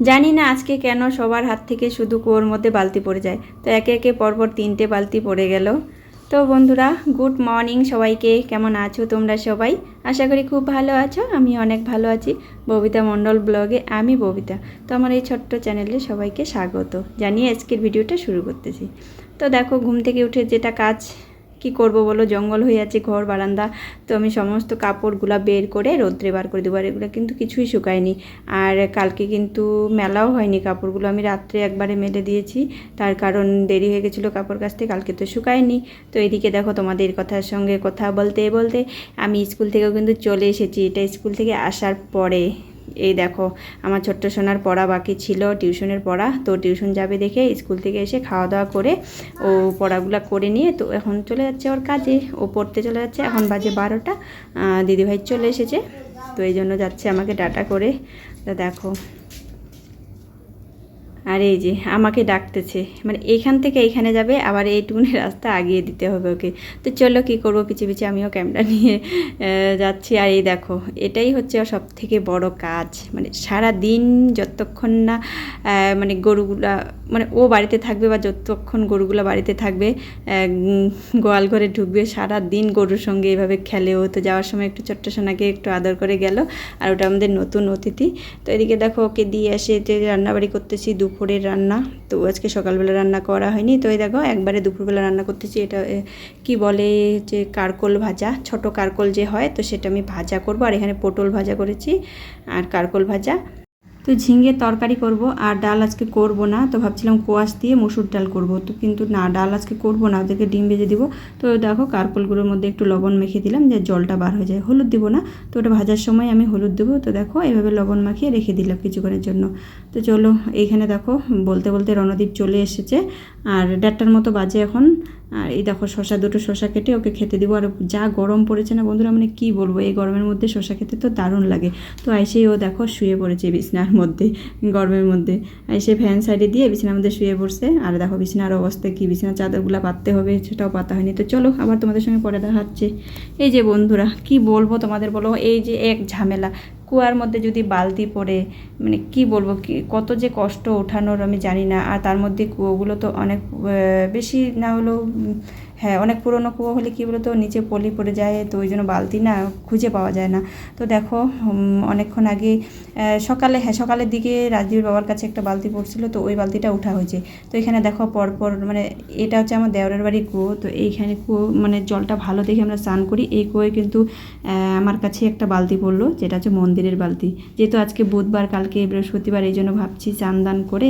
জানি না আজকে কেন সবার হাত থেকে শুধু কুয়োর মধ্যে বালতি পড়ে যায়। তো একে একে পরপর তিনটে বালতি পড়ে গেল। তো বন্ধুরা, গুড মর্নিং সবাইকে। কেমন আছো তোমরা সবাই? আশা করি খুব ভালো আছো। আমি অনেক ভালো আছি। ববিতা মণ্ডল ব্লগে, আমি ববিতা। তো আমার এই ছোট্ট চ্যানেলে সবাইকে স্বাগত। জানিয়ে আজকের ভিডিওটা শুরু করতেছি। তো দেখো, ঘুম থেকে উঠে যেটা কাজ কি করব বলো? জঙ্গল হয়ে আছে, ঘর, বারান্দা। তো আমি সমস্ত কাপড়গুলো বের করে রোদ্রে বার করে দেবো। আর এগুলো কিন্তু কিছুই শুকায়নি। আর কালকে কিন্তু মেলাও হয়নি কাপড়গুলো। আমি রাত্রে একবারে মেলে দিয়েছি। তার কারণ দেরি হয়ে গেছিল কাপড় কাচতে। কালকে তো শুকায়নি। তো এদিকে দেখো তোমাদের কথার সঙ্গে কথা বলতে বলতে আমি স্কুল থেকেও কিন্তু চলে এসেছি। এটা স্কুল থেকে আসার পরে। এই দেখো, আমার ছোট্ট সোনার পড়া বাকি ছিল, টিউশনের পড়া। তো টিউশন যাবে দেখে স্কুল থেকে এসে খাওয়া দাওয়া করে ও পড়াগুলো করে নিয়ে তো এখন চলে যাচ্ছে ওর কাজে। ও পড়তে চলে যাচ্ছে, এখন বাজে বারোটা। দিদিভাই চলে এসেছে। তো এই জন্য যাচ্ছে আমাকে ডাটা করে। তো দেখো আর এই যে, আমাকে ডাকতেছে। মানে এইখান থেকে এইখানে যাবে, আবার এই এইটুকুনি রাস্তা আগিয়ে দিতে হবে ওকে। তো চলো কি করব পিছিয়ে পিছিয়ে আমিও ক্যামেরা নিয়ে যাচ্ছি। আর এই দেখো, এটাই হচ্ছে সব থেকে বড় কাজ। মানে সারা দিন যতক্ষণ না মানে গরুগুলা মানে ও বাড়িতে থাকবে বা যতক্ষণ গরুগুলা বাড়িতে থাকবে গোয়াল ঘরে ঢুকবে সারা দিন গরুর সঙ্গে এভাবে খেলে। ও তো যাওয়ার সময় একটু ছোট্ট সোনাকে একটু আদর করে গেল আর ওটা আমাদের নতুন অতিথি। তো এদিকে দেখো, ওকে দিয়ে এসে যে রান্নাবাড়ি করতেছি, দুপুরের রান্না। তো আজকে সকালবেলা রান্না করা হয়নি। তো এই দেখো, একবারে দুপুরবেলা রান্না করতেছি। এটা কি বলে যে কারকোল ভাজা? ছোট কারকোল যে হয়, তো সেটা আমি ভাজা করব। আর এখানে পটল ভাজা করেছি আর কারকোল ভাজা। তো ঝিঙে তরকারি করব, আর ডাল আজকে করব না। তো ভাবছিলাম কোয়াশ দিয়ে মসুর ডাল করব। তো কিন্তু না, ডাল আজকে করব না, ওদেরকে ডিম ভেজে দিব। তো দেখো কারকোলগুলোর মধ্যে একটু লবণ মেখে দিলাম, যে জলটা বার হয়ে যায়। হলুদ দিব না, তো ওটা ভাজার সময় আমি হলুদ দেবো। তো দেখো এইভাবে লবণ মাখিয়ে রেখে দিলাম কিছুক্ষণের জন্য। তো চলো, এইখানে দেখো, বলতে বলতে রণদীপ চলে এসেছে। আর দেড়টার মতো বাজে এখন। আর এই দেখো শশা দুটো শশা কেটে ওকে খেতে দিব। আর যা গরম পড়েছে না বন্ধুরা মানে কি বলব, এই গরমের মধ্যে শশা খেতে তো দারুণ লাগে। তো আইসেই ও দেখো শুয়ে পড়েছে বিছনার মধ্যে, গরমের মধ্যে। এসে ফ্যান সাইডে দিয়ে বিছানার মধ্যে শুয়ে পড়ছে। আর দেখো বিছানার অবস্থা কি, বিছানার চাদরগুলো পাততে হবে, সেটাও পাতা হয়নি। তো চলো আবার তোমাদের সঙ্গে পরে দেখাচ্ছে এই যে বন্ধুরা, কি বলব তোমাদের বলো? এই যে এক ঝামেলা। কুয়ার মধ্যে যদি বালতি পড়ে মানে কি বলব, কি, কত যে কষ্ট ওঠানোর আমি জানি না। আর তার মধ্যে কুয়োগুলো তো অনেক বেশি না হলেও হ্যাঁ অনেক পুরনো কুয়ো হলে কী বলতো, নিচে পলি পড়ে যায়, তো ওই জন্য বালতি না খুঁজে পাওয়া যায় না। তো দেখো অনেকক্ষণ আগে সকালে হ্যাঁ সকালের দিকে রাজদীপের বাবার কাছে একটা বালতি পড়ছিল, তো ওই বালতিটা উঠা হয়েছে। তো এখানে দেখো, পরপর মানে এটা হচ্ছে আমার দেওরের বাড়ির কুয়ো, তো এইখানে কুয়ো মানে জলটা ভালো দেখে আমরা স্নান করি। এই কুয়োয় কিন্তু আমার কাছে একটা বালতি পড়ল, যেটা হচ্ছে মন্দিরের বালতি। যেহেতু আজকে বুধবার, কালকে বৃহস্পতিবার, এই জন্য ভাবছি চান দান করে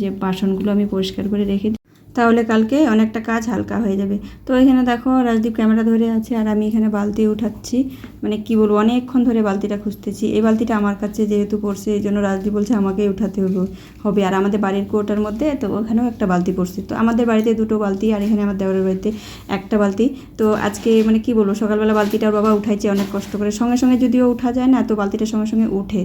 যে বাসনগুলো আমি পরিষ্কার করে রেখে দিই। তাহলে কালকে অনেকটা কাজ হালকা হয়ে যাবে। তো এখানে দেখো রাজদীপ ক্যামেরা ধরে আছে আর আমি এখানে বালতি উঠাচ্ছি। মানে কি বলব, অনেকক্ষণ ধরে বালতিটা খুঁজতেছি। এই বালতিটা আমার কাছে যেহেতু পড়ছে, এই জন্য রাজদীপ বলছে আমাকেই উঠাতে হবে হবে। আর আমাদের বাড়ির কোটার মধ্যে তো ওখানেও একটা বালতি পড়ছে। তো আমাদের বাড়িতে দুটো বালতি আর এখানে আমার দেওয়ার বাড়িতে একটা বালতি। তো আজকে মানে কি বলব, সকালবেলা বালতিটা বাবা উঠাইছে অনেক কষ্ট করে। সঙ্গে সঙ্গে যদিও উঠা যায় না, তো বালতিটা সঙ্গে সঙ্গে উঠে।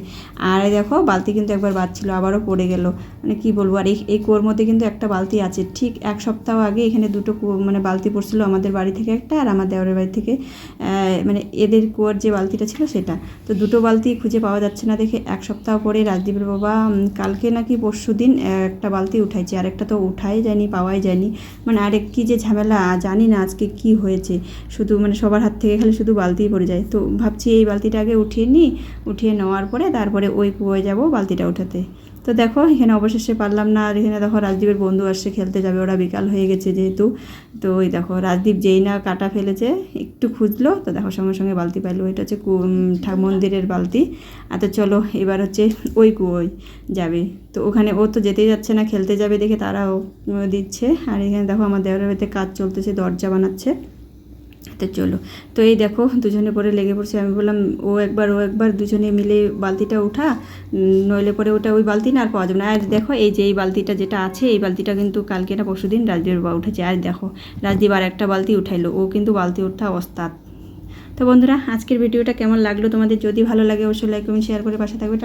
আর দেখো, বালতি কিন্তু একবার বাজছিল, আবারও পড়ে গেল। মানে কি বলব, আর এই কুয়োর মধ্যে কিন্তু একটা বালতি আছে। ঠিক এক সপ্তাহ আগে এখানে দুটো কুয়ো মানে বালতি পড়ছিল আমাদের বাড়ি থেকে একটা আর আমার দেওরের বাড়ি থেকে মানে এদের কুয়োর যে বালতিটা ছিল সেটা। তো দুটো বালতি খুঁজে পাওয়া যাচ্ছে না দেখে এক সপ্তাহ পরে রাজদীপের বাবা কালকে নাকি পরশু দিন একটা বালতি উঠাইছে। আর একটা তো উঠাই যায়নি, পাওয়াই যায়নি। মানে আরেক কী যে ঝামেলা, জানি না আজকে কি হয়েছে। শুধু মানে সবার হাত থেকে খালি শুধু বালতিই পড়ে যায়। তো ভাবছি এই বালতিটা আগে উঠিয়ে নিই, উঠিয়ে নেওয়ার পরে তারপরে ওই কুয়োয় যাব বালতিটা উঠাতে। তো দেখো, এখানে অবশেষে পারলাম না। আর এখানে দেখো রাজদীপের বন্ধু আসছে, খেলতে যাবে ওরা বিকাল হয়ে গেছে যেহেতু। তো ওই দেখো, রাজদীপ যেই না কাটা ফেলেছে, একটু খুঁজলো, তো দেখো সঙ্গে সঙ্গে বালতি পাইলো। এটা হচ্ছে মন্দিরের বালতি। আর তো চলো, এবার হচ্ছে ওই কুয়োই যাবে। তো ওখানে ও তো যেতেই যাচ্ছে না, খেলতে যাবে দেখে তারাও দিচ্ছে। আর এখানে দেখো আমার দেওয়ার বাড়িতে কাজ চলতেছে, দরজা বানাচ্ছে। তো চলো। তো এই দেখো, দুজনে পরে লেগে পড়ছে। আমি বললাম, ও একবার ও একবার দুজনে মিলে বালতিটা উঠা নইলে পরে ওটা ওই বালতি না আর পাওয়া যাবে না। আর দেখো, এই যে এই বালতিটা যেটা আছে, এই বালতিটা কিন্তু কালকে না পরশু দিন রাজদীপের বা উঠেছে। আর দেখো, রাজদীপ আর একটা বালতি উঠাইলো। ও কিন্তু বালতি উঠা ওস্তাদ তো বন্ধুরা, আজকের ভিডিওটা কেমন লাগল তোমাদের? যদি ভালো লাগে, অবশ্যই লাইক কমেন্ট শেয়ার করে পাশে থাকবে।